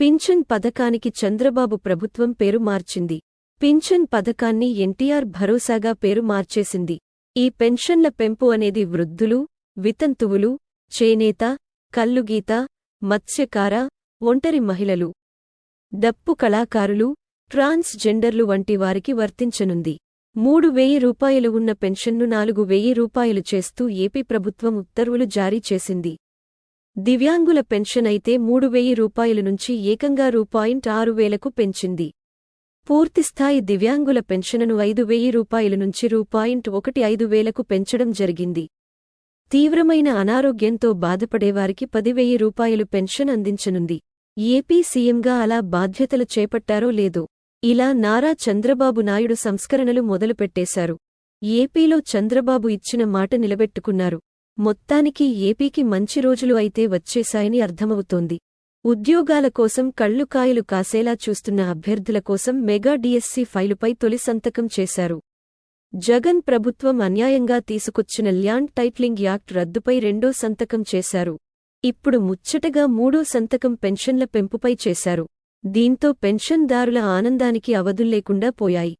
Pension పథకానికి చంద్రబాబు ప్రభుత్వం పేరు మార్చింది. పింఛన్ పథకాన్ని ఎన్టీఆర్ భరోసాగా పేరు మార్చేసింది. ఈ పెన్షన్ల పెంపు అనేది వృద్ధులు వితంతువులు చేనేత కల్లుగీత మత్స్యకార ఒంటరి మహిళలు డప్పు కళాకారులు ట్రాన్స్ జెండర్లు వంటి వారికి వర్తించనుంది. మూడు వెయ్యి రూపాయలు ఉన్న పెన్షన్ను నాలుగు వెయ్యి రూపాయలు చేస్తూ ఏపీ ప్రభుత్వం ఉత్తర్వులు జారీ చేసింది. దివ్యాంగుల పెన్షన్ అయితే మూడు వెయ్యి రూపాయల నుంచి ఏకంగా రూపాయింట్ ఆరు వేలకు పెంచింది. పూర్తిస్థాయి దివ్యాంగుల పెన్షన్ను ఐదు వెయ్యి రూపాయల నుంచి రూపాయింట్ ఒకటి ఐదు వేలకు పెంచడం జరిగింది. తీవ్రమైన అనారోగ్యంతో బాధపడేవారికి పదివెయ్యి రూపాయలు పెన్షన్ అందించనుంది. ఏపీ సీఎంగా అలా బాధ్యతలు చేపట్టారో లేదో? ఇలా నారా చంద్రబాబు నాయుడు సంస్కరణలు మొదలుపెట్టేశారు. ఏపీలో చంద్రబాబు ఇచ్చిన మాట నిలబెట్టుకున్నారు. మొత్తానికి ఏపీకి మంచి రోజులు అయితే వచ్చేశాయని అర్థమవుతోంది. ఉద్యోగాల కోసం కళ్ళు కాయలు కాసేలా చూస్తున్న అభ్యర్థుల కోసం మెగా డిఎస్సి ఫైలుపై తొలి సంతకం చేశారు. జగన్ ప్రభుత్వం అన్యాయంగా తీసుకొచ్చిన ల్యాండ్ టైట్లింగ్ యాక్ట్ రద్దుపై రెండో సంతకం చేశారు. ఇప్పుడు ముచ్చటగా మూడో సంతకం పెన్షన్ల పెంపుపై చేశారు. దీంతో పెన్షన్దారుల ఆనందానికి అవధుల్లేకుండా పోయాయి.